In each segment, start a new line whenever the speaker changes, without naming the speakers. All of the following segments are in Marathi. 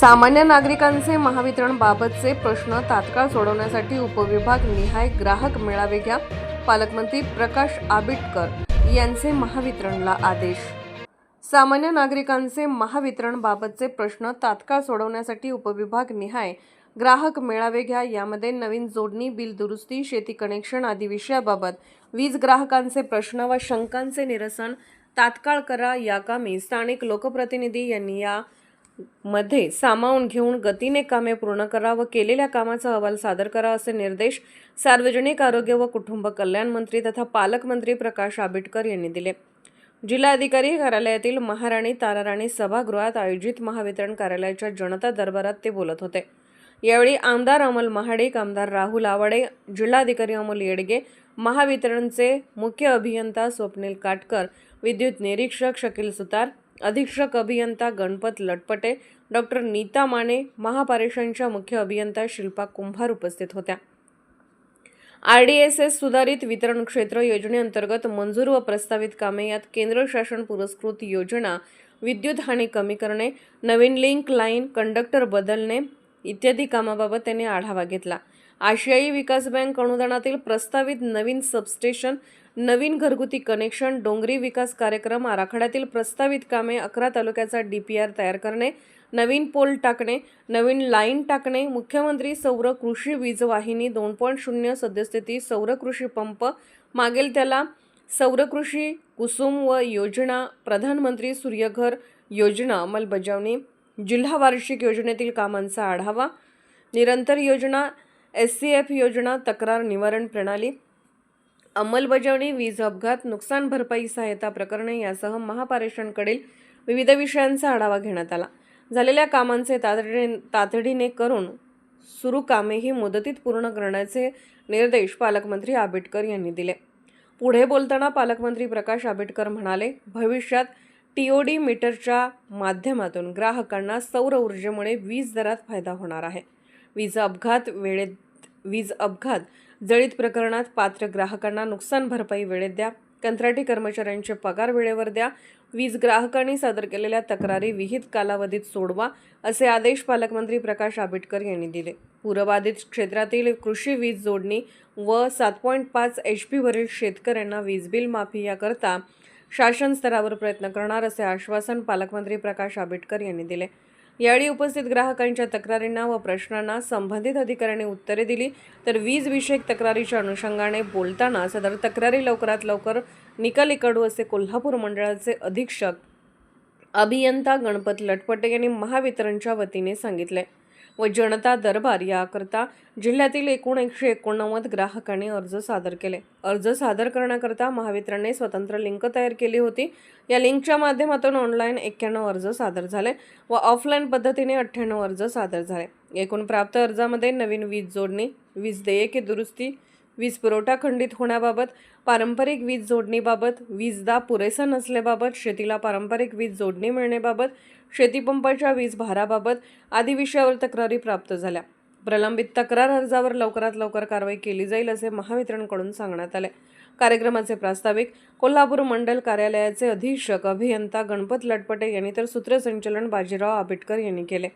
सामान्य नागरिकांचे महावितरण बाबतचे प्रश्न तात्काळ सोडवण्यासाठी उपविभाग निहाय ग्राहक मेळावे घ्या. पालकमंत्री प्रकाश आबिटकर यांचे महावितरणला आदेश. सामान्य नागरिकांचे महावितरण बाबतचे प्रश्न तात्काळ सोडवण्यासाठी उपविभाग निहाय ग्राहक मेळावे घ्या. यामध्ये नवीन जोडणी बिल दुरुस्ती शेती कनेक्शन आदी विषयाबाबत वीज ग्राहकांचे प्रश्न व शंकांचे निरसन तात्काळ करा. या कामी स्थानिक लोकप्रतिनिधी यांनी या मध्ये सामावून घेऊन गतीने कामे पूर्ण करा व केलेल्या कामाचा अहवाल सादर करा असे निर्देश सार्वजनिक आरोग्य व कुटुंब कल्याण मंत्री तथा पालकमंत्री प्रकाश आंबेडकर यांनी दिले. जिल्हाधिकारी कार्यालयातील महाराणी ताराराणी सभागृहात आयोजित महावितरण कार्यालयाच्या जनता दरबारात ते बोलत होते. यावेळी आमदार अमल महाडिक आमदार राहुल आवाडे जिल्हाधिकारी अमोल येडगे महावितरणचे मुख्य अभियंता स्वप्नील काटकर विद्युत निरीक्षक शकील सुतार अधीक्षक अभियंता गणपत लटपटे डॉक्टर नीता माने महापारेषणच्या मुख्य अभियंता शिल्पा कुंभार उपस्थित होत्या. आर डी एस एस सुधारित वितरण क्षेत्र योजनेअंतर्गत मंजूर व प्रस्तावित कामे यात केंद्र शासन पुरस्कृत योजना विद्युत हानी कमी करणे नवीन लिंक लाईन कंडक्टर बदलणे इत्यादी कामाबाबत त्यांनी आढावा घेतला. आशियाई विकास बँक अनुदानातील प्रस्तावित नवीन सबस्टेशन नवीन घरगुती कनेक्शन डोंगरी विकास कार्यक्रम आराखड्यातील प्रस्तावित कामे अकरा तालुक्याचा डीपीआर तयार करणे नवीन पोल टाकणे नवीन लाईन टाकणे मुख्यमंत्री सौर कृषी वीज वाहिनी दोन पॉईंट शून्य सद्यस्थिती सौर कृषी पंप मागेल त्याला सौर कृषी कुसुम व योजना प्रधानमंत्री सूर्यघर योजना अंमलबजावणी जिल्हा वार्षिक योजनेतील कामांचा आढावा निरंतर योजना एस सी एफ योजना तक्रार निवारण प्रणाली अंमलबजावणी वीज अपघात नुकसान भरपाई सहायता प्रकरणे यासह महापारेषणकडील विविध विषयांचा आढावा घेण्यात आला. झालेल्या कामांचे तातडीने तातडीने करून सुरू कामेही मुदतीत पूर्ण करण्याचे निर्देश पालकमंत्री आंबेडकर यांनी दिले. पुढे बोलताना पालकमंत्री प्रकाश आंबेडकर म्हणाले भविष्यात टीओडी मीटरच्या माध्यमातून ग्राहकांना सौर ऊर्जेमुळे वीज दरात फायदा होणार आहे. वीज अपघात वेळेत वीज अपघात जळीत प्रकरणात पात्र ग्राहकांना नुकसान भरपाई वेळेत द्या. कंत्राटी कर्मचाऱ्यांचे पगार वेळेवर द्या. वीज ग्राहकांनी सादर केलेल्या तक्रारी विहित कालावधीत सोडवा असे आदेश पालकमंत्री प्रकाश आंबेडकर यांनी दिले. पूरबाधित क्षेत्रातील कृषी वीज जोडणी व सात पॉईंट पाच एच पीवरील शेतकऱ्यांना वीज बिल माफी याकरता शासन स्तरावर प्रयत्न करणार असे आश्वासन पालकमंत्री प्रकाश आंबेडकर यांनी दिले. यावेळी उपस्थित ग्राहकांच्या तक्रारींना व प्रश्नांना संबंधित अधिकाऱ्यांनी उत्तरे दिली. तर वीज विषयक तक्रारीच्या अनुषंगाने बोलताना सदर तक्रारी लवकरात लवकर निकाली काढू असे कोल्हापूर मंडळाचे अधीक्षक अभियंता गणपत लटपटे यांनी महावितरणच्या वतीने सांगितले. व जनता दरबार याकरता जिल्ह्यातील एकूण एकशे एकोणनव्वद ग्राहकांनी अर्ज सादर केले. अर्ज सादर करण्याकरता महावितरणने स्वतंत्र लिंक तयार केली होती. या लिंकच्या माध्यमातून ऑनलाईन एक्क्याण्णव अर्ज सादर झाले व ऑफलाईन पद्धतीने अठ्ठ्याण्णव अर्ज सादर झाले. एकूण प्राप्त अर्जामध्ये नवीन वीज जोडणी वीज देयके दुरुस्ती वीज पुरवठा खंडित होण्याबाबत पारंपरिक वीज जोडणीबाबत वीजदा पुरेसा नसल्याबाबत शेतीला पारंपरिक वीज जोडणी मिळण्याबाबत शेतीपंपाच्या वीज भाराबाबत आदी विषयावर तक्रारी प्राप्त झाल्या. प्रलंबित तक्रार अर्जावर लवकरात लवकर कारवाई केली जाईल असे महावितरणकडून सांगण्यात आले. कार्यक्रमाचे प्रास्ताविक कोल्हापूर मंडल कार्यालयाचे अधीक्षक अभियंता गणपत लटपटे यांनी तर सूत्रसंचलन बाजीराव आंबेडकर यांनी केले.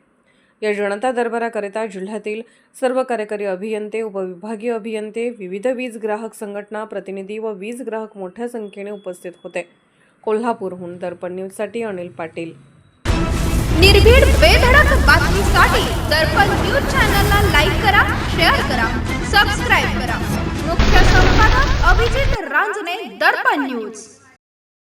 या जनता दरबाराकरिता जिल्ह्यातील सर्व कार्यकारी अभियंते उपविभागीय अभियंते विविध वीज ग्राहक संघटना प्रतिनिधी व वीज ग्राहक मोठ्या संख्येने उपस्थित होते. कोल्हापूरहून दर्पण न्यूजसाठी अनिल पाटील.
निर्भीड बेधडक बातमीसाठी दर्पण न्यूज चॅनलला लाईक करा शेअर करा सबस्क्राईब करा. मुख्य संपादक अभिजित रांजणे दर्पण न्यूज.